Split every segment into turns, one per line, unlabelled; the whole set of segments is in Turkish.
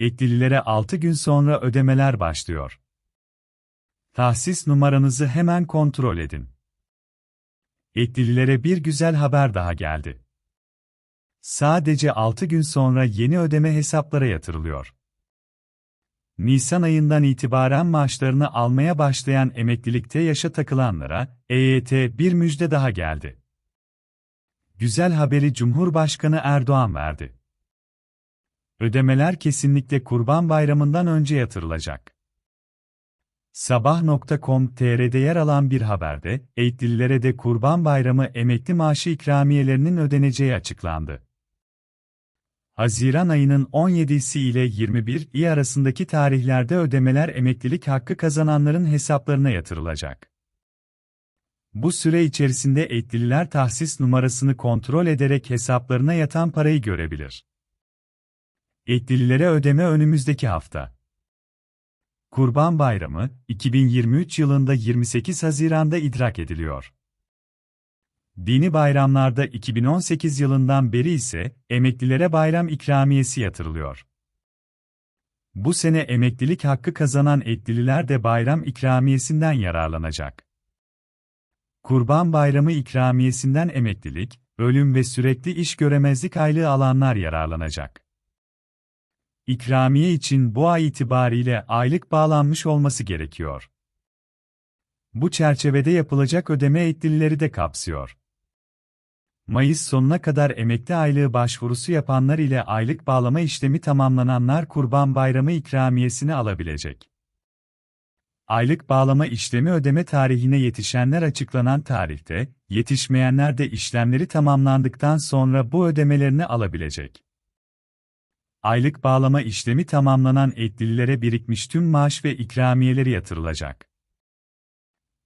Etlililere 6 gün sonra ödemeler başlıyor. Tahsis numaranızı hemen kontrol edin. Etlililere bir güzel haber daha geldi. Sadece 6 gün sonra yeni ödeme hesaplara yatırılıyor. Nisan ayından itibaren maaşlarını almaya başlayan emeklilikte yaşa takılanlara EYT bir müjde daha geldi. Güzel haberi Cumhurbaşkanı Erdoğan verdi. Ödemeler kesinlikle Kurban Bayramı'ndan önce yatırılacak. Sabah.com.tr'de yer alan bir haberde, eğitlilere de Kurban Bayramı emekli maaşı ikramiyelerinin ödeneceği açıklandı. Haziran ayının 17'si ile 21 arasındaki tarihlerde ödemeler emeklilik hakkı kazananların hesaplarına yatırılacak. Bu süre içerisinde etkililer tahsis numarasını kontrol ederek hesaplarına yatan parayı görebilir. Etkililere ödeme önümüzdeki hafta. Kurban Bayramı, 2023 yılında 28 Haziran'da idrak ediliyor. Dini bayramlarda 2018 yılından beri ise emeklilere bayram ikramiyesi yatırılıyor. Bu sene emeklilik hakkı kazanan etkililer de bayram ikramiyesinden yararlanacak. Kurban Bayramı ikramiyesinden emeklilik, ölüm ve sürekli iş göremezlik aylığı alanlar yararlanacak. İkramiye için bu ay itibariyle aylık bağlanmış olması gerekiyor. Bu çerçevede yapılacak ödeme etkilileri de kapsıyor. Mayıs sonuna kadar emekli aylığı başvurusu yapanlar ile aylık bağlama işlemi tamamlananlar Kurban Bayramı ikramiyesini alabilecek. Aylık bağlama işlemi ödeme tarihine yetişenler açıklanan tarihte, yetişmeyenler de işlemleri tamamlandıktan sonra bu ödemelerini alabilecek. Aylık bağlama işlemi tamamlanan etlilere birikmiş tüm maaş ve ikramiyeleri yatırılacak.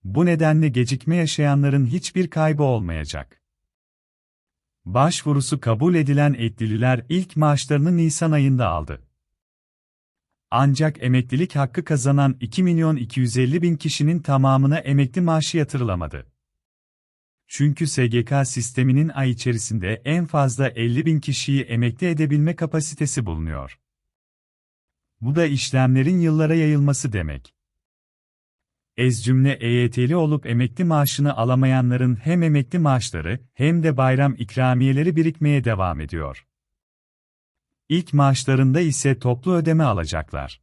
Bu nedenle gecikme yaşayanların hiçbir kaybı olmayacak. Başvurusu kabul edilen etlililer ilk maaşlarını Nisan ayında aldı. Ancak emeklilik hakkı kazanan 2 milyon 250 bin kişinin tamamına emekli maaşı yatırılamadı. Çünkü SGK sisteminin ay içerisinde en fazla 50 bin kişiyi emekli edebilme kapasitesi bulunuyor. Bu da işlemlerin yıllara yayılması demek. Ez cümle EYT'li olup emekli maaşını alamayanların hem emekli maaşları hem de bayram ikramiyeleri birikmeye devam ediyor. İlk maaşlarında ise toplu ödeme alacaklar.